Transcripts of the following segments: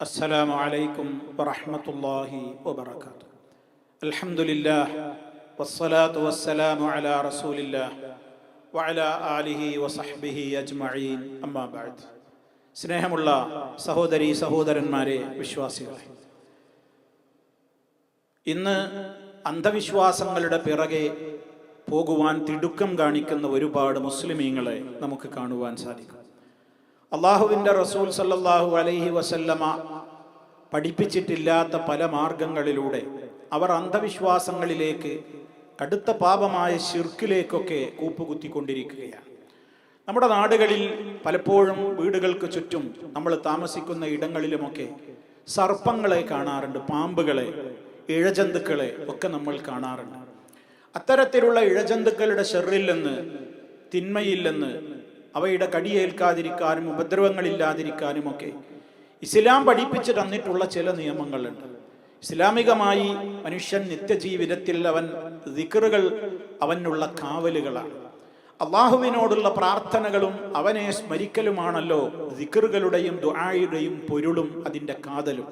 السلام عليكم ورحمة الله وبركاته الحمد لله والصلاة والسلام على رسول الله وعلى آله وصحبه أجمعين أما بعد സ്നേഹമുള്ള സഹോദരി സഹോദരന്മാരെ വിശ്വാസികളെ ഇന്ന് അന്ധവിശ്വാസങ്ങളുടെ പിറകെ പോകുവാൻ തിടുക്കം കാണിക്കുന്ന ഒരുപാട് മുസ്ലിമീങ്ങളെ നമുക്ക് കാണുവാൻ സാധിക്കും അള്ളാഹുവിന്റെ റസൂൽ സല്ലാഹു അലൈഹി വസല്ലമ പഠിപ്പിച്ചിട്ടില്ലാത്ത പല മാർഗങ്ങളിലൂടെ അവർ അന്ധവിശ്വാസങ്ങളിലേക്ക് കടുത്ത പാപമായ ശിർക്കിലേക്കൊക്കെ കൂപ്പുകുത്തിക്കൊണ്ടിരിക്കുകയാണ്. നമ്മുടെ നാടുകളിൽ പലപ്പോഴും വീടുകൾക്ക് ചുറ്റും നമ്മൾ താമസിക്കുന്ന ഇടങ്ങളിലുമൊക്കെ സർപ്പങ്ങളെ കാണാറുണ്ട് പാമ്പുകളെ ഇഴജന്തുക്കളെ ഒക്കെ നമ്മൾ കാണാറുണ്ട്. അത്തരത്തിലുള്ള ഇഴജന്തുക്കളുടെ ഷെറിൽ നിന്ന് തിന്മയിൽ അവയുടെ കടിയേൽക്കാതിരിക്കാനും ഉപദ്രവങ്ങളില്ലാതിരിക്കാനും ഒക്കെ ഇസ്ലാം പഠിപ്പിച്ചു തന്നിട്ടുള്ള ചില നിയമങ്ങളുണ്ട്. ഇസ്ലാമികമായി മനുഷ്യൻ നിത്യജീവിതത്തിൽ അവൻ ദിക്കറുകൾ അവനുള്ള കാവലുകളാണ്. അള്ളാഹുവിനോടുള്ള പ്രാർത്ഥനകളും അവനെ സ്മരിക്കലുമാണല്ലോ ദിക്കറുകളുടെയും ദുആയുടെയും പൊരുളും അതിന്റെ കാതലും.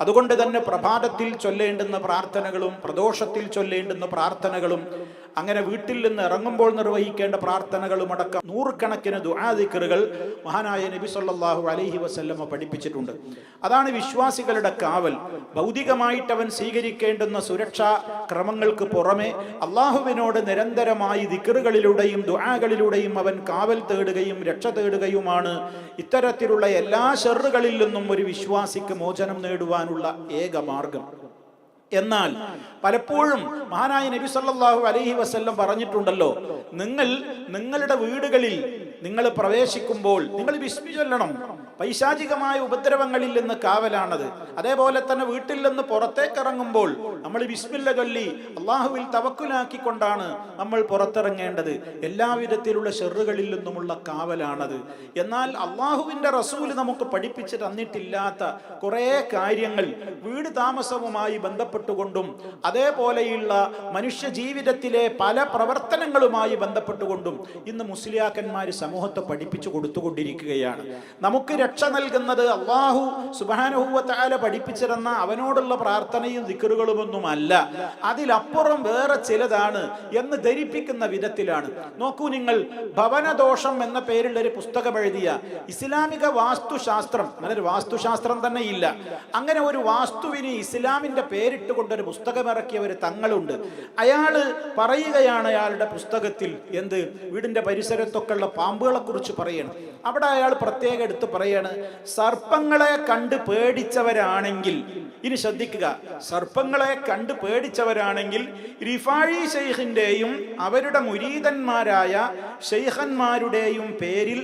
അതുകൊണ്ട് തന്നെ പ്രഭാതത്തിൽ ചൊല്ലേണ്ടുന്ന പ്രാർത്ഥനകളും പ്രദോഷത്തിൽ ചൊല്ലേണ്ടുന്ന പ്രാർത്ഥനകളും അങ്ങനെ വീട്ടിൽ നിന്ന് ഇറങ്ങുമ്പോൾ നിർവഹിക്കേണ്ട പ്രാർത്ഥനകളും അടക്കം നൂറുകണക്കിന് ദുആദിക്കറുകൾ മഹാനായ നബി സല്ലാഹു അലൈഹി വസല്ലമ പഠിപ്പിച്ചിട്ടുണ്ട്. അതാണ് വിശ്വാസികളുടെ കാവൽ. ഭൗതികമായിട്ട് അവൻ സ്വീകരിക്കേണ്ടുന്ന സുരക്ഷാ ക്രമങ്ങൾക്ക് പുറമെ അള്ളാഹുവിനോട് നിരന്തരമായി ദിക്കറുകളിലൂടെയും ദുആകളിലൂടെയും അവൻ കാവൽ തേടുകയും രക്ഷ തേടുകയുമാണ്. ഇത്തരത്തിലുള്ള എല്ലാ ഷെറുകളിൽ നിന്നും ഒരു വിശ്വാസിക്ക് മോചനം നേടുവാനുള്ള ഏക മാർഗം. എന്നാൽ പലപ്പോഴും മഹാനായ നബി സല്ലാഹു അലൈഹി വസ്ല്ലം പറഞ്ഞിട്ടുണ്ടല്ലോ നിങ്ങൾ നിങ്ങളുടെ വീടുകളിൽ നിങ്ങൾ പ്രവേശിക്കുമ്പോൾ നിങ്ങൾ വിസ്മി ചൊല്ലണം പൈശാചികമായ ഉപദ്രവങ്ങളിൽ നിന്ന് കാവലാണത്. അതേപോലെ തന്നെ വീട്ടിൽ നിന്ന് പുറത്തേക്ക് ഇറങ്ങുമ്പോൾ നമ്മൾ വിസ്മില്ല ചൊല്ലി അള്ളാഹുവിൽ തവക്കുലാക്കിക്കൊണ്ടാണ് നമ്മൾ പുറത്തിറങ്ങേണ്ടത്. എല്ലാവിധത്തിലുള്ള ഷെറുകളിൽ നിന്നുമുള്ള കാവലാണത്. എന്നാൽ അള്ളാഹുവിന്റെ റസൂൽ നമുക്ക് പഠിപ്പിച്ചു തന്നിട്ടില്ലാത്ത കുറേ കാര്യങ്ങൾ വീട് താമസവുമായി ബന്ധപ്പെട്ടുകൊണ്ടും അതേപോലെയുള്ള മനുഷ്യ ജീവിതത്തിലെ പല പ്രവർത്തനങ്ങളുമായി ബന്ധപ്പെട്ടുകൊണ്ടും ഇന്ന് മുസ്ലിയാക്കന്മാർ സമൂഹത്തെ പഠിപ്പിച്ചു കൊടുത്തുകൊണ്ടിരിക്കുകയാണ്. നമുക്ക് രക്ഷ നൽകുന്നത് അള്ളാഹു സുബാനുഹൂവത്താല പഠിപ്പിച്ചിരുന്ന അവനോടുള്ള പ്രാർത്ഥനയും ദിക്കറുകളുമൊന്നുമല്ല അതിലപ്പുറം വേറെ ചിലതാണ് എന്ന് ധരിപ്പിക്കുന്ന വിധത്തിലാണ്. നോക്കൂ നിങ്ങൾ ഭവനദോഷം എന്ന പേരിൽ ഒരു പുസ്തകം എഴുതിയ ഇസ്ലാമിക വാസ്തുശാസ്ത്രം അങ്ങനെ വാസ്തുശാസ്ത്രം തന്നെ ഇല്ല അങ്ങനെ ഒരു വാസ്തുവിന് ഇസ്ലാമിന്റെ പേരിട്ടുകൊണ്ടൊരു പുസ്തകം ഇറക്കിയ ഒരു തങ്ങളുണ്ട്. അയാൾ പറയുകയാണ് അയാളുടെ പുസ്തകത്തിൽ എന്ത്? വീടിന്റെ പരിസരത്തൊക്കെയുള്ള പാമ്പുകളെ കുറിച്ച് പറയണം. അവിടെ അയാൾ പ്രത്യേകം എടുത്ത് പറയാണ് സർപ്പങ്ങളെ കണ്ട് പേടിച്ചവരാണെങ്കിൽ ഇനി ശ്രദ്ധിക്കുക സർപ്പങ്ങളെ കണ്ട് പേടിച്ചവരാണെങ്കിൽ റിഫാഴി ഷെയ്ഖിന്റെയും അവരുടെ മുരീതന്മാരായ ഷെയ്ഖന്മാരുടെയും പേരിൽ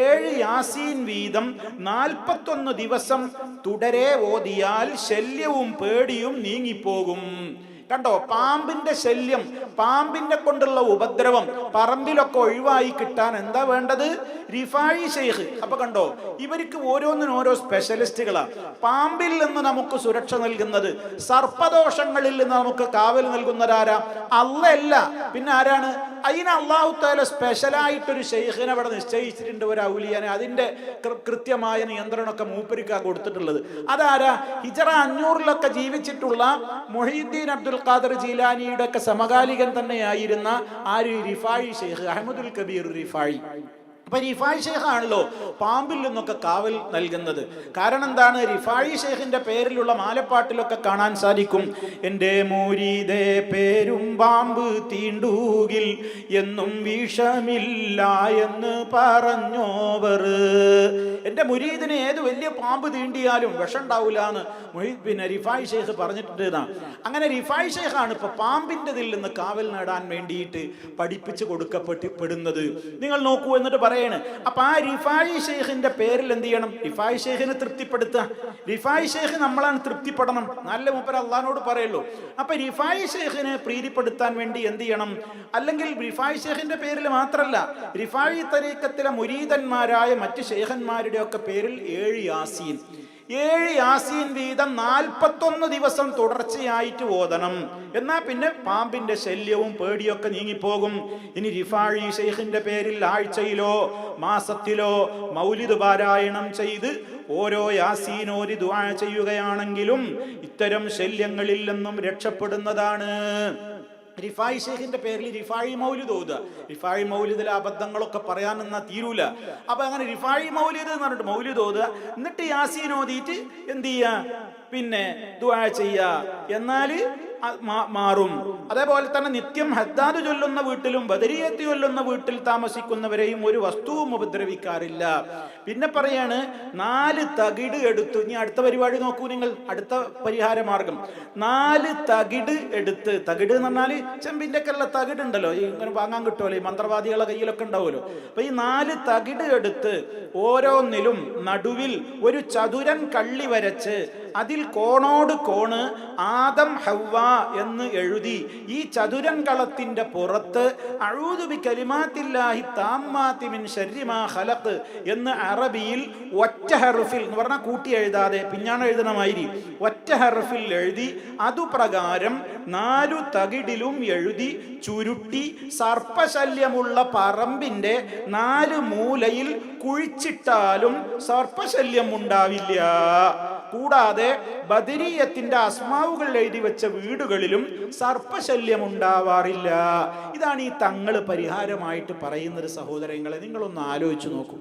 ഏഴ് യാസീൻ വീതം നാൽപ്പത്തൊന്ന് ദിവസം തുടരെ ഓതിയാൽ ശല്യവും പേടിയും നീങ്ങിപ്പോകും. കണ്ടോ പാമ്പിന്റെ ശല്യം പാമ്പിന്റെ കൊണ്ടുള്ള ഉപദ്രവം പറമ്പിലൊക്കെ ഒഴിവായി കിട്ടാൻ എന്താ വേണ്ടത്? റിഫായി ഷെയ്ഖ് അപ്പൊ കണ്ടോ ഇവർക്ക് ഓരോന്നിനും ഓരോ സ്പെഷ്യലിസ്റ്റുകളാണ് പാമ്പിൽ നിന്ന് നമുക്ക് സുരക്ഷ നൽകുന്നത് സർപ്പദോഷങ്ങളിൽ നിന്ന് നമുക്ക് കാവൽ നൽകുന്നതാരാ അല്ലല്ല പിന്നെ ആരാണ്? അതിന് അള്ളാഹു താല സ്പെഷ്യലായിട്ടൊരു ഷെയ്ഖിനെ അവിടെ നിശ്ചയിച്ചിട്ടുണ്ട് ഒരു ഔലിയാനെ. അതിന്റെ കൃത്യമായ നിയന്ത്രണമൊക്കെ മൂപ്പരിക്കാ കൊടുത്തിട്ടുള്ളത്. അതാരാ? ഹിജറ അഞ്ഞൂറിലൊക്കെ ജീവിച്ചിട്ടുള്ള മൊഹീദ്ദീൻ അബ്ദുൽ ഖാദർ ജീലാനിയുടെ ഒക്കെ സമകാലികൻ തന്നെയായിരുന്ന ആര്? റിഫായി ഷെയ്ഖ് അഹമ്മദുൽ കബീർ റിഫായി. അപ്പൊ റിഫായി ഷെയ്ഖ് ആണല്ലോ പാമ്പിൽ നിന്നൊക്കെ കാവൽ നൽകുന്നത്. കാരണം എന്താണ്? റിഫായി ഷെയ്ഖിന്റെ പേരിലുള്ള മാലപ്പാട്ടിലൊക്കെ കാണാൻ സാധിക്കും. എന്റെ മൂരീതേ പേരും പാമ്പ് തീണ്ടൂകിൽ എന്നും വിഷമില്ല എന്ന് പറഞ്ഞോവർ. എന്റെ മുരീദിനെ ഏത് വലിയ പാമ്പ് തീണ്ടിയാലും വിഷം ഉണ്ടാവില്ല എന്ന് പിന്നെ റിഫായ് ഷെയ്ഖ് പറഞ്ഞിട്ടുണ്ടാണ് അങ്ങനെ റിഫായ് ഷെയ്ഖാണ് ഇപ്പൊ പാമ്പിന്റെതിൽ നിന്ന് കാവൽ നേടാൻ വേണ്ടിയിട്ട് പഠിപ്പിച്ചു കൊടുക്കപ്പെട്ട് പെടുന്നത്. നിങ്ങൾ നോക്കൂ എന്നിട്ട് പറയാണ്. അപ്പൊ ആ റിഫായി ഷെയ്ഖിന്റെ പേരിൽ എന്ത് ചെയ്യണം? റിഫായി ഷെയ്ഖിനെ തൃപ്തിപ്പെടുത്തുക. റിഫായി ഷെയ്ഖ് നമ്മളാണ് തൃപ്തിപ്പെടണം. നല്ല മൂപ്പർ അള്ളഹാനോട് പറയുള്ളൂ അപ്പൊ റിഫായി ഷെയ്ഖിനെ പ്രീതിപ്പെടുത്താൻ വേണ്ടി എന്ത് ചെയ്യണം? അല്ലെങ്കിൽ റിഫായി ഷെയ്ഖിന്റെ പേരിൽ മാത്രമല്ല റിഫായി തരീക്കത്തിലെ മുരീതന്മാരായ മറ്റ് ഷെയ്ഖന്മാരുടെ ഒക്കെ പേരിൽ ഏഴ് യാസീൻ. ഏഴ് യാസീൻ വീതം നാൽപ്പത്തൊന്ന് ദിവസം തുടർച്ചയായിട്ട് ഓതണം. എന്നാൽ പിന്നെ പാമ്പിന്റെ ശല്യവും പേടിയൊക്കെ നീങ്ങിപ്പോകും. ഇനി റിഫാഴി ഷെയ്ഖിന്റെ പേരിൽ ആഴ്ചയിലോ മാസത്തിലോ മൗലിദ് പാരായണം ചെയ്ത് ഓരോ യാസീനോരി ദുആ ചെയ്യുകയാണെങ്കിലും ഇത്തരം ശല്യങ്ങളിൽ നിന്നും രക്ഷപ്പെടുന്നതാണ്. റിഫായി ഷെയ്ഖിന്റെ പേരിൽ റിഫായി മൗലിദ് ഓതുക. റിഫായി മൗലിദിലെ അബദ്ധങ്ങളൊക്കെ പറയാൻ നിന്നാ തീരൂല. അപ്പൊ അങ്ങനെ റിഫായി മൗലിദ് എന്ന് പറഞ്ഞിട്ട് മൗലിദ് ഓതുക. എന്നിട്ട് യാസീൻ ഓതിയിട്ട് എന്ത് ചെയ്യുക? പിന്നെ ദുആ അത് മാ- മാറും. അതേപോലെ തന്നെ നിത്യം ഹദ്ദാദ് ചൊല്ലുന്ന വീട്ടിലും ബദരിയത്ത് ചൊല്ലുന്ന വീട്ടിൽ താമസിക്കുന്നവരെയും ഒരു വസ്തുവും ഉപദ്രവിക്കാറില്ല. പിന്നെ പറയാണ് നാല് തകിട് എടുത്തു ഇനി അടുത്ത പരിപാടി നോക്കൂ നിങ്ങൾ അടുത്ത പരിഹാര മാർഗം നാല് തകിട് എടുത്ത് തകിട് എന്ന് പറഞ്ഞാൽ ചെമ്പിന്റെ ഒക്കെ ഉള്ള തകിട് ഉണ്ടല്ലോ ഈ ഇങ്ങനെ വാങ്ങാൻ കിട്ടുമല്ലോ ഈ മന്ത്രവാദികളെ കയ്യിലൊക്കെ ഉണ്ടാവുമല്ലോ. അപ്പൊ ഈ നാല് തകിട് എടുത്ത് ഓരോന്നിലും നടുവിൽ ഒരു ചതുരൻ കള്ളി വരച്ച് അതിൽ കോണോട് കോണ് ആദം ഹവ്വ എന്ന് എഴുതി ഈ ചതുരൻ കളത്തിന്റെ പുറത്ത് അഴൂതുബി കലിമാത്തില്ലാഹി താമ്മാത്തി ശരിമാ ഹലത്ത് എന്ന് അറബിയിൽ ഒറ്റ ഹർഫിൽ എന്ന് പറഞ്ഞാൽ കൂട്ടി എഴുതാതെ പിഞ്ഞാണ് എഴുതണമായിരി? ഒറ്റ ഹർഫിൽ എഴുതി അതുപ്രകാരം നാലു തകിടിലും എഴുതി ചുരുട്ടി സർപ്പശല്യമുള്ള പറമ്പിന്റെ നാല് മൂലയിൽ കുഴിച്ചിട്ടാലും സർപ്പശല്യം ഉണ്ടാവില്ല. കൂടാതെ ബദരീയത്തിന്റെ അസ്മാവുകൾ എഴുതി വെച്ച വീടുകളിലും സർപ്പശല്യം ഉണ്ടാവാറില്ല ഇതാണ് ഈ തങ്ങൾ പരിഹാരമായിട്ട് പറയുന്നൊരു സഹോദരങ്ങളെ നിങ്ങളൊന്ന് ആലോചിച്ചു നോക്കൂ.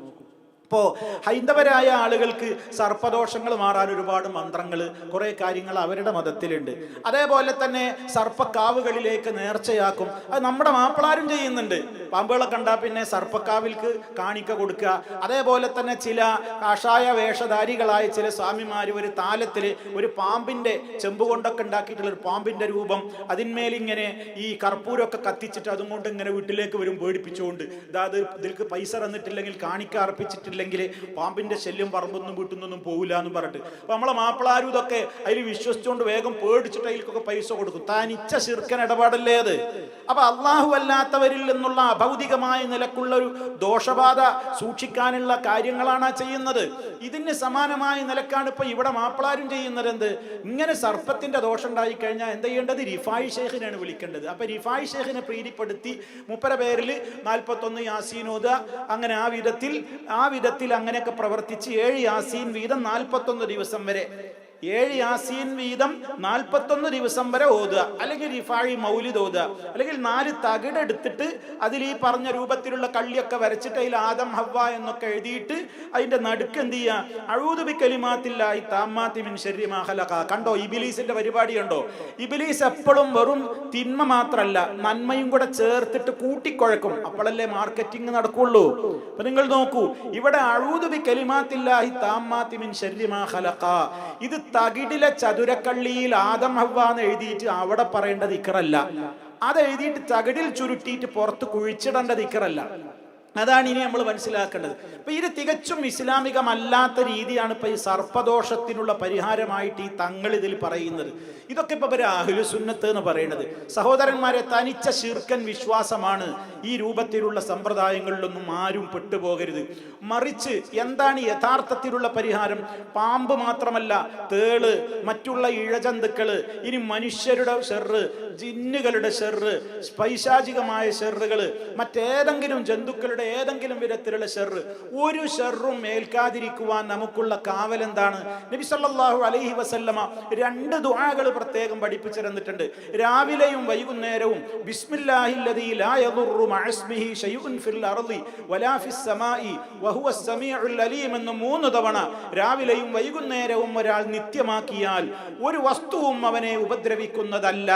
ഇപ്പോ ഹൈന്ദവരായ ആളുകൾക്ക് സർപ്പദോഷങ്ങൾ മാറാൻ ഒരുപാട് മന്ത്രങ്ങൾ കുറേ കാര്യങ്ങൾ അവരുടെ മതത്തിലുണ്ട്. അതേപോലെ തന്നെ സർപ്പക്കാവുകളിലേക്ക് നേർച്ചയാക്കും. അത് നമ്മുടെ മാപ്പിളാരും ചെയ്യുന്നുണ്ട്. പാമ്പുകളെ കണ്ടാൽ പിന്നെ സർപ്പക്കാവിൽക്ക് കാണിക്ക കൊടുക്കുക. അതേപോലെ തന്നെ ചില കാഷായ വേഷധാരികളായ ചില സ്വാമിമാർ ഒരു താലത്തിൽ ഒരു പാമ്പിന്റെ ചെമ്പ് കൊണ്ടൊക്കെ ഉണ്ടാക്കിയിട്ടുള്ള ഒരു പാമ്പിന്റെ രൂപം അതിന്മേലിങ്ങനെ ഈ കർപ്പൂരമൊക്കെ കത്തിച്ചിട്ട് അതും കൊണ്ട് ഇങ്ങനെ വീട്ടിലേക്ക് വരും പേടിപ്പിച്ചുകൊണ്ട്. അതായത് ഇതിൽക്ക് പൈസ തന്നിട്ടില്ലെങ്കിൽ കാണിക്ക അർപ്പിച്ചിട്ടില്ലെങ്കിൽ പാമ്പിന്റെ ശല്യം പറമ്പൊന്നും വീട്ടുന്നൊന്നും പോകില്ല എന്ന് പറഞ്ഞിട്ട്. അപ്പൊ നമ്മളെ മാപ്പിളാരും ഇതൊക്കെ അതിൽ വിശ്വസിച്ചുകൊണ്ട് വേഗം പേടിച്ചിട്ട് അതിൽക്കൊക്കെ പൈസ കൊടുക്കും. താൻ ഇച്ച ശിർക്കൻ ഇടപാടല്ലേ അത്? അപ്പൊ അള്ളാഹു അല്ലാത്തവരിൽ നിന്നുള്ള അഭൗതികമായ നിലക്കുള്ള ഒരു ദോഷബാധ സൂക്ഷിക്കാനുള്ള കാര്യങ്ങളാണ് ചെയ്യുന്നത്. ഇതിന് സമാനമായ നിലക്കാണ് ഇപ്പൊ ഇവിടെ മാപ്പിളാരും ചെയ്യുന്നത് എന്ത്? ഇങ്ങനെ സർപ്പത്തിന്റെ ദോഷം ഉണ്ടായി കഴിഞ്ഞാൽ എന്ത് ചെയ്യേണ്ടത്? റിഫായി ഷേഖിനാണ് വിളിക്കേണ്ടത്. അപ്പൊ റിഫായി ഷേഖിനെ പ്രീതിപ്പെടുത്തി മുപ്പര പേരിൽ നാൽപ്പത്തൊന്ന് യാസീനോദ അങ്ങനെ ആ വിധത്തിൽ ആ വിധത്തിൽ അങ്ങനെയൊക്കെ പ്രവർത്തിച്ച് ഏഴ് യാസീൻ വീതം നാൽപ്പത്തൊന്ന് ദിവസം വരെ ഏഴ് യാസീൻ വീതം നാൽപ്പത്തൊന്ന് ദിവസം വരെ ഓതുക. അല്ലെങ്കിൽ റിഫാഴി മൗലിദ് ഓതുക. അല്ലെങ്കിൽ നാല് തകിടെടുത്തിട്ട് അതിൽ ഈ പറഞ്ഞ രൂപത്തിലുള്ള കള്ളിയൊക്കെ വരച്ചിട്ട് അതിൽ ആദം ഹവ എന്നൊക്കെ എഴുതിയിട്ട് അതിന്റെ നടുക്ക് എന്ത് ചെയ്യുക? അഴൂതുബി കലിമാത്തില്ലായി താമാത്തിമിൻ ശരീരമാഹലക ശരി മാഹലക കണ്ടോ? ഇബിലീസിന്റെ പരിപാടി കണ്ടോ? ഇബിലീസ് എപ്പോഴും വെറും തിന്മ മാത്രല്ല നന്മയും കൂടെ ചേർത്തിട്ട് കൂട്ടിക്കുഴക്കും. അപ്പോഴല്ലേ മാർക്കറ്റിംഗ് നടക്കുള്ളൂ. അപ്പൊ നിങ്ങൾ നോക്കൂ ഇവിടെ അഴൂതുബി കലിമാത്തില്ലാഹി താമാത്തിമിൻ ശരീരമാഹലക ശരി മാഹലക ഇത് തകിടിലെ ചതുരക്കള്ളിയിൽ ആദം ഹവ്വ എന്ന് എഴുതിയിട്ട് അവിടെ പറയേണ്ടത് ഇക്കറല്ല. അത് എഴുതിയിട്ട് തകിടിൽ ചുരുട്ടിയിട്ട് പുറത്ത് കുഴിച്ചിടേണ്ടത് ഇക്കറല്ല. അതാണ് ഇനി നമ്മൾ മനസ്സിലാക്കേണ്ടത്. അപ്പൊ ഇത് തികച്ചും ഇസ്ലാമികമല്ലാത്ത രീതിയാണ് ഇപ്പൊ ഈ സർപ്പദോഷത്തിനുള്ള പരിഹാരമായിട്ട് ഈ തങ്ങൾ ഇതിൽ പറയുന്നത്. ഇതൊക്കെ ഇപ്പൊ അഹ്ലു സുന്നത്ത് എന്ന് പറയുന്നത്. സഹോദരന്മാരെ തനിച്ച ശീർക്കൻ വിശ്വാസമാണ് ഈ രൂപത്തിലുള്ള സമ്പ്രദായങ്ങളിലൊന്നും ആരും പെട്ടുപോകരുത്. മറിച്ച് എന്താണ് യഥാർത്ഥത്തിലുള്ള പരിഹാരം? പാമ്പ് മാത്രമല്ല തേൾ മറ്റുള്ള ഇഴജന്തുക്കൾ ഇനി മനുഷ്യരുടെ ഷെറ് ജിന്നുകളുടെ ഷെറ് പൈശാചികമായ ഷെറുകൾ മറ്റേതെങ്കിലും ജന്തുക്കളുടെ ഏതെങ്കിലും വിധത്തിലുള്ള ഷെറ്. ഒരു ഷെറും ഏൽക്കാതിരിക്കുവാൻ നമുക്കുള്ള കാവൽ എന്താണ്? നബി സല്ലല്ലാഹു അലൈഹി വസല്ലമ രണ്ട് ദുആകൾ പ്രത്യേകം പഠിപ്പിച്ചു തന്നിട്ടുണ്ട് രാവിലെയും വൈകുന്നേരവും ബിസ്മില്ലാഹില്ലദീ ലാ മഅസ്മിഹി ഷൈഉൻ ഫിൽ അർളി വലാ എന്ന് മൂന്ന് തവണ രാവിലെയും വൈകുന്നേരവും ഒരാൾ നിത്യമാക്കിയാൽ ഒരു വസ്തുവും അവനെ ഉപദ്രവിക്കുന്നതല്ല.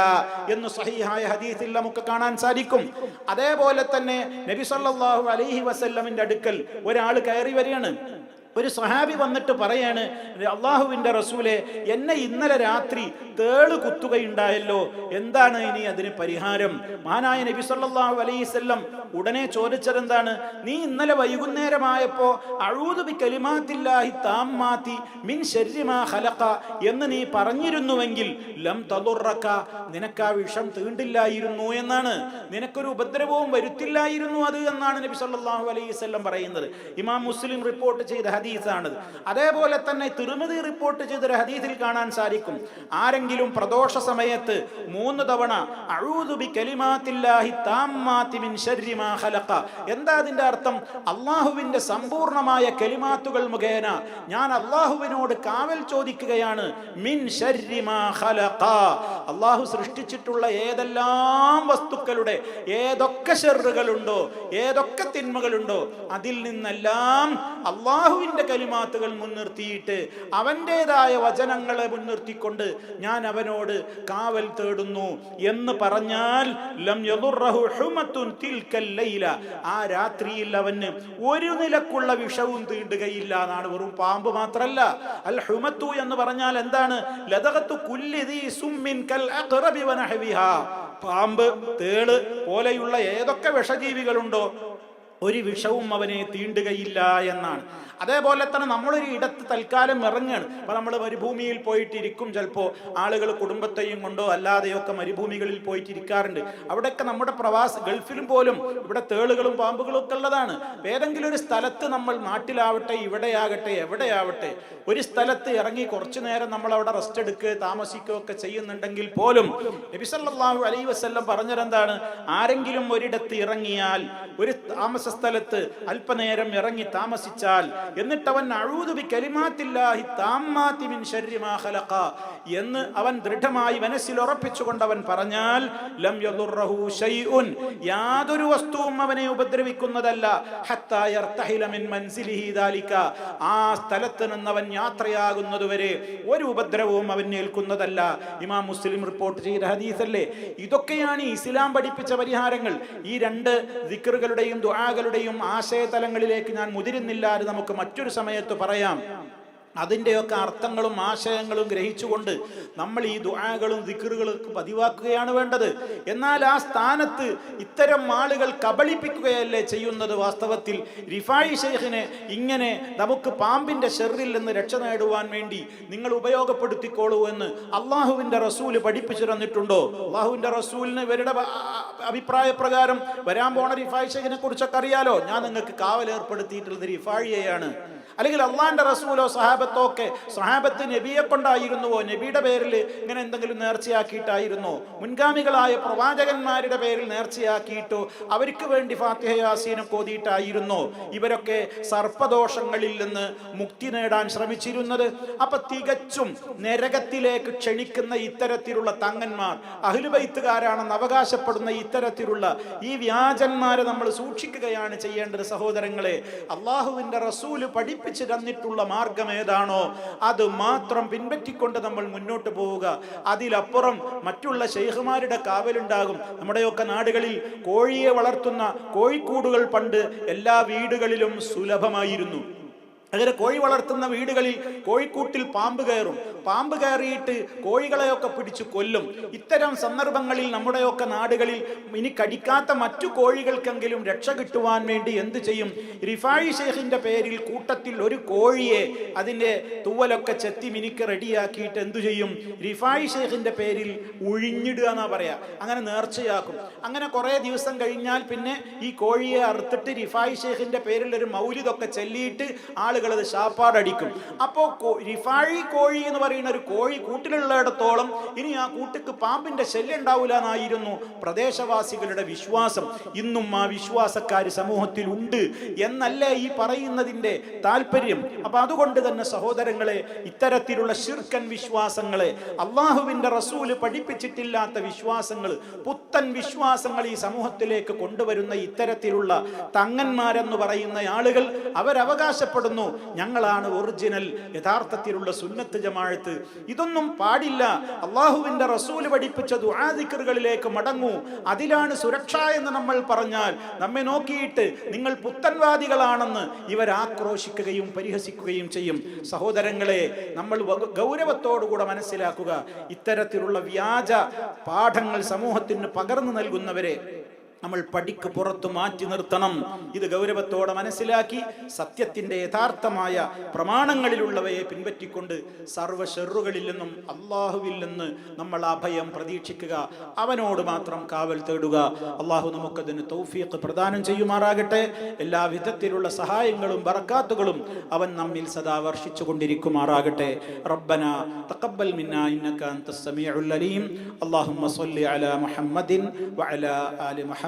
എന്ന് സഹിഹായ ഹദീസിൽ നമുക്ക് കാണാൻ സാധിക്കും. അതേപോലെ തന്നെ നബി സല്ലല്ലാഹു അലൈഹി വസല്ലമിന്റെ അടുക്കൽ ഒരാൾ കയറി വരികയാണ്. ഒരു സഹാബി വന്നിട്ട് പറയാണ് അള്ളാഹുവിന്റെ റസൂലെ എന്നെ ഇന്നലെ രാത്രി തേൾ കുത്തുകയുണ്ടായല്ലോ. എന്താണ് ഇനി അതിന് പരിഹാരം? മഹാനായ നബി സല്ലാഹു അലൈഹി വസല്ലം ഉടനെ ചോദിച്ചതെന്താണ് നീ ഇന്നലെ വൈകുന്നേരമായപ്പോ അഴൂതുബി കലിമാത്തില്ലാഹി മിൻ എന്ന് നീ പറഞ്ഞിരുന്നുവെങ്കിൽ ലം തതുറക്ക നിനക്ക് ആ വിഷം തീണ്ടില്ലായിരുന്നു എന്നാണ്. നിനക്കൊരു ഉപദ്രവവും വരുത്തില്ലായിരുന്നു അത് എന്നാണ് നബി സല്ലാഹു അലൈഹി വസല്ലം പറയുന്നത്. ഇമാം മുസ്ലിം റിപ്പോർട്ട് ചെയ്ത ഹദീസാണ് അതേപോലെ തന്നെ തിരുമതി റിപ്പോർട്ട് ചെയ്തൊരു ഹദീസിൽ കാണാൻ സാധിക്കും. ആരെങ്കിലും പ്രദോഷ സമയത്ത് മൂന്ന് തവണ എന്താ അതിന്റെ അർത്ഥം? അള്ളാഹുവിന്റെ സമ്പൂർണമായ കലിമാത്തുകൾ മുഖേന ഞാൻ അള്ളാഹുവിനോട് കാവൽ ചോദിക്കുകയാണ് മിൻ അള്ളാഹു സൃഷ്ടിച്ചിട്ടുള്ള ഏതെല്ലാം വസ്തുക്കളുടെ ഏതൊക്കെ ഷെറുകളുണ്ടോ ഏതൊക്കെ തിന്മകളുണ്ടോ അതിൽ നിന്നെല്ലാം അള്ളാഹുവിന്റെ കലിമാത്തുകൾ മുൻനിർത്തിയിട്ട് അവന്റെതായ വചനങ്ങളെ മുൻനിർത്തിക്കൊണ്ട് ഞാൻ അവനോട് കാവൽ തേടുന്നു എന്ന് പറഞ്ഞാൽ ലം ആ രാത്രിയിൽ അവന് ഒരു നിലക്കുള്ള വിഷവും തീണ്ടുകയില്ല എന്നാണ് വെറും പാമ്പ് മാത്രല്ല. അൽ ഹുമത്തു എന്ന് പറഞ്ഞാൽ എന്താണ്? കൽ പാമ്പ് തേൾ പോലെയുള്ള ഏതൊക്കെ വിഷജീവികളുണ്ടോ ഒരു വിഷവും അവനെ തീണ്ടുകയില്ല എന്നാണ്. അതേപോലെ തന്നെ നമ്മളൊരു ഇടത്ത് തൽക്കാലം ഇറങ്ങുകയാണ് അപ്പൊ നമ്മൾ മരുഭൂമിയിൽ പോയിട്ടിരിക്കും ചിലപ്പോൾ ആളുകൾ കുടുംബത്തെയും കൊണ്ടോ അല്ലാതെയോ ഒക്കെ മരുഭൂമികളിൽ പോയിട്ടിരിക്കാറുണ്ട്. അവിടെയൊക്കെ നമ്മുടെ പ്രവാസ ഗൾഫിലും പോലും ഇവിടെ തേളുകളും പാമ്പുകളും ഒക്കെ ഉള്ളതാണ്. ഏതെങ്കിലും ഒരു സ്ഥലത്ത് നമ്മൾ നാട്ടിലാവട്ടെ ഇവിടെയാകട്ടെ എവിടെയാവട്ടെ ഒരു സ്ഥലത്ത് ഇറങ്ങി കുറച്ചു നേരം നമ്മൾ അവിടെ റെസ്റ്റ് എടുക്കുക താമസിക്കുകയോ ഒക്കെ ചെയ്യുന്നുണ്ടെങ്കിൽ പോലും നബിസല്ലാഹു അലൈ വസ്ല്ലം പറഞ്ഞതെന്താണ്? ആരെങ്കിലും ഒരിടത്ത് ഇറങ്ങിയാൽ ഒരു താമസ സ്ഥലത്ത് അല്പനേരം ഇറങ്ങി താമസിച്ചാൽ എന്നിട്ട് അവൻ അഴൂതുബി കലിമാത്തില്ലാഹി താമാത്തി മിൻ ശർരി മാ ഖലഖ. എന്ന് അവൻ ദൃഢമായി മനസ്സിൽ ഉറപ്പിച്ചുകൊണ്ട് അവൻ പറഞ്ഞാൽ ലം യദുർറഹു ശൈഉൻ. യാതൊരു വസ്തുവും അവനെ ഉപദ്രവിക്കുന്നതല്ല. ഹത്താ യർതഹില മിൻ മൻസിലിഹി ദാലിക. ആ സ്ഥലത്ത് നിന്ന് അവൻ യാത്രയാകുന്നതുവരെ ഒരു ഉപദ്രവവും അവൻ ഏൽക്കുന്നതല്ല. ഇമാം മുസ്ലിം റിപ്പോർട്ട് ചെയ്ത ഹദീസല്ലേ? ഇതൊക്കെയാണ് ഇസ്ലാം പഠിപ്പിച്ച പരിഹാരങ്ങൾ. ഈ രണ്ട് ദിക്റുകളുടെയും ദുആകളുടെയും ആശയതലങ്ങളിലേക്ക് ഞാൻ മുതിരുന്നില്ല എന്ന് നമുക്ക് മറ്റൊരു സമയത്ത് പറയാം. അതിന്റെയൊക്കെ അർത്ഥങ്ങളും ആശയങ്ങളും ഗ്രഹിച്ചുകൊണ്ട് നമ്മൾ ഈ ദുആകളും ദിക്കറുകളും പതിവാക്കുകയാണ് വേണ്ടത്. എന്നാൽ ആ സ്ഥാനത്ത് ഇത്തരം ആളുകൾ കബളിപ്പിക്കുകയല്ലേ ചെയ്യുന്നത് വാസ്തവത്തിൽ? റിഫായി ഷെയ്ഖിനെ ഇങ്ങനെ നമുക്ക് പാമ്പിന്റെ ഷെറിൽ നിന്ന് രക്ഷ നേടുവാൻ വേണ്ടി നിങ്ങൾ ഉപയോഗപ്പെടുത്തിക്കോളൂ എന്ന് അള്ളാഹുവിന്റെ റസൂൽ പഠിപ്പിച്ചു തന്നിട്ടുണ്ടോ? അള്ളാഹുവിന്റെ റസൂലിന് ഇവരുടെ അഭിപ്രായ പ്രകാരം വരാൻ പോണ റിഫായി ഷെയ്ഖിനെ കുറിച്ചൊക്കെ അറിയാലോ? ഞാൻ നിങ്ങൾക്ക് കാവൽ ഏർപ്പെടുത്തിയിട്ടുള്ളത് റിഫാഴിയെയാണ് അല്ലെങ്കിൽ അള്ളാഹിന്റെ റസൂലോ സഹാബത്തോ ഒക്കെ സഹാബത്ത് നബിയെ കൊണ്ടായിരുന്നുവോ? നബിയുടെ പേരിൽ ഇങ്ങനെ എന്തെങ്കിലും നേർച്ചയാക്കിയിട്ടായിരുന്നോ. മുൻഗാമികളായ പ്രവാചകന്മാരുടെ പേരിൽ നേർച്ചയാക്കിയിട്ടോ അവർക്ക് വേണ്ടി ഫാത്തിഹ യാസീനും കോതിയിട്ടായിരുന്നോ. ഇവരൊക്കെ സർപ്പദോഷങ്ങളിൽ നിന്ന് മുക്തി നേടാൻ ശ്രമിച്ചിരുന്നത്. അപ്പൊ തികച്ചും നരകത്തിലേക്ക് ക്ഷണിക്കുന്ന ഇത്തരത്തിലുള്ള തങ്ങന്മാർ അഹിലുബൈത്തുകാരാണെന്ന് അവകാശപ്പെടുന്ന ഇത്തരത്തിലുള്ള ഈ വ്യാജന്മാരെ നമ്മൾ സൂക്ഷിക്കുകയാണ് ചെയ്യേണ്ടത് സഹോദരങ്ങളെ. അള്ളാഹുവിന്റെ റസൂൽ പഠിപ്പിച്ചു തന്നിട്ടുള്ള മാർഗം ഏതാണോ അത് മാത്രം പിൻപറ്റിക്കൊണ്ട് നമ്മൾ മുന്നോട്ട് പോവുക. അതിലപ്പുറം മറ്റുള്ള ഷെയ്ഖുമാരുടെ കാവലുണ്ടാകും. നമ്മുടെയൊക്കെ നാടുകളിൽ കോഴിയെ വളർത്തുന്ന കോഴിക്കൂടുകൾ പണ്ട് എല്ലാ വീടുകളിലും സുലഭമായിരുന്നു. അങ്ങനെ കോഴി വളർത്തുന്ന വീടുകളിൽ കോഴിക്കൂട്ടിൽ പാമ്പ് കയറും. പാമ്പ് കയറിയിട്ട് കോഴികളെയൊക്കെ പിടിച്ചു കൊല്ലും. ഇത്തരം സന്ദർഭങ്ങളിൽ നമ്മുടെയൊക്കെ നാടുകളിൽ ഇനി കടിക്കാത്ത മറ്റു കോഴികൾക്കെങ്കിലും രക്ഷ കിട്ടുവാൻ വേണ്ടി എന്ത് ചെയ്യും? റിഫായി ഷെയ്ഖിന്റെ പേരിൽ കൂട്ടത്തിൽ ഒരു കോഴിയെ അതിന്റെ തൂവലൊക്കെ ചെത്തി മിനിക്ക് റെഡിയാക്കിയിട്ട് എന്തു ചെയ്യും? റിഫായി ഷെയ്ഖിന്റെ പേരിൽ ഉഴിഞ്ഞിടുക എന്നാ പറയാ. അങ്ങനെ നേർച്ചയാക്കും. അങ്ങനെ കുറേ ദിവസം കഴിഞ്ഞാൽ പിന്നെ ഈ കോഴിയെ അറുത്തിട്ട് റിഫായി ഷെയ്ഖിന്റെ പേരിൽ ഒരു മൗലിതൊക്കെ ചെല്ലിയിട്ട് ആളുകൾ അത് ശാപ്പാടടിക്കും. അപ്പോൾ റിഫാഴി കോഴി എന്ന് പറയുന്ന ഒരു കോഴി കൂട്ടിലുള്ളിടത്തോളം ഇനി ആ കൂട്ടിക്ക് പാമ്പിന്റെ ശല്യം ഉണ്ടാവില്ല എന്നായിരുന്നു പ്രദേശവാസികളുടെ വിശ്വാസം. ഇന്നും ആ വിശ്വാസക്കാർ സമൂഹത്തിൽ ഉണ്ട് എന്നല്ല ഈ പറയുന്നതിന്റെ താല്പര്യം അപ്പം അതുകൊണ്ട് തന്നെ സഹോദരങ്ങളെ ഇത്തരത്തിലുള്ള ശിർക്കൻ വിശ്വാസങ്ങളെ അള്ളാഹുവിന്റെ റസൂൽ പഠിപ്പിച്ചിട്ടില്ലാത്ത വിശ്വാസങ്ങൾ പുത്തൻ വിശ്വാസങ്ങൾ ഈ സമൂഹത്തിലേക്ക് കൊണ്ടുവരുന്ന ഇത്തരത്തിലുള്ള തങ്ങന്മാരെന്ന് പറയുന്ന ആളുകൾ അവരവകാശപ്പെടുന്നു. ഞങ്ങളാണ് ഒറിജിനൽ യഥാർത്ഥത്തിലുള്ള സുന്നത്ത് ജമാഴത്ത് ഇതൊന്നും പാടില്ല. അള്ളാഹുവിന്റെ റസൂൽ പഠിപ്പിച്ച ദുആദിക്കറുകളിലേക്ക് മടങ്ങൂ. അതിലാണ് സുരക്ഷ എന്ന് നമ്മൾ പറഞ്ഞാൽ നമ്മെ നോക്കിയിട്ട് നിങ്ങൾ പുത്തൻവാദികളാണെന്ന് ഇവർ ആക്രോശിക്കുകയും പരിഹസിക്കുകയും ചെയ്യും. സഹോദരങ്ങളെ നമ്മൾ ഗൗരവത്തോടുകൂടെ മനസ്സിലാക്കുക. ഇത്തരത്തിലുള്ള വ്യാജ പാഠങ്ങൾ സമൂഹത്തിന് പകർന്നു നൽകുന്നവരെ നമ്മൾ പടിക്ക് പുറത്തു മാറ്റി നിർത്തണം. ഇത് ഗൗരവത്തോടെ മനസ്സിലാക്കി സത്യത്തിന്റെ യഥാർത്ഥമായ പ്രമാണങ്ങളിലുള്ളവയെ പിൻപറ്റിക്കൊണ്ട് സർവ ഷെറുകളിൽ നിന്നും അള്ളാഹുവിൽ നിന്ന് നമ്മൾ അഭയം പ്രതീക്ഷിക്കുക. അവനോട് മാത്രം കാവൽ തേടുക. അള്ളാഹു നമുക്കതിന് തൗഫീഖ് പ്രദാനം ചെയ്യുമാറാകട്ടെ. എല്ലാ വിധത്തിലുള്ള സഹായങ്ങളും ബറക്കാത്തുകളും അവൻ നമ്മിൽ സദാ വർഷിച്ചു കൊണ്ടിരിക്കുമാറാകട്ടെ. റബ്ബന തഖബ്ബൽ മിന്ന ഇന്നക അൻത അലീം. അല്ലാഹുമ്മ അലാ മുഹമ്മദിൻ വഅലാ ആലി മുഹമ്മദ്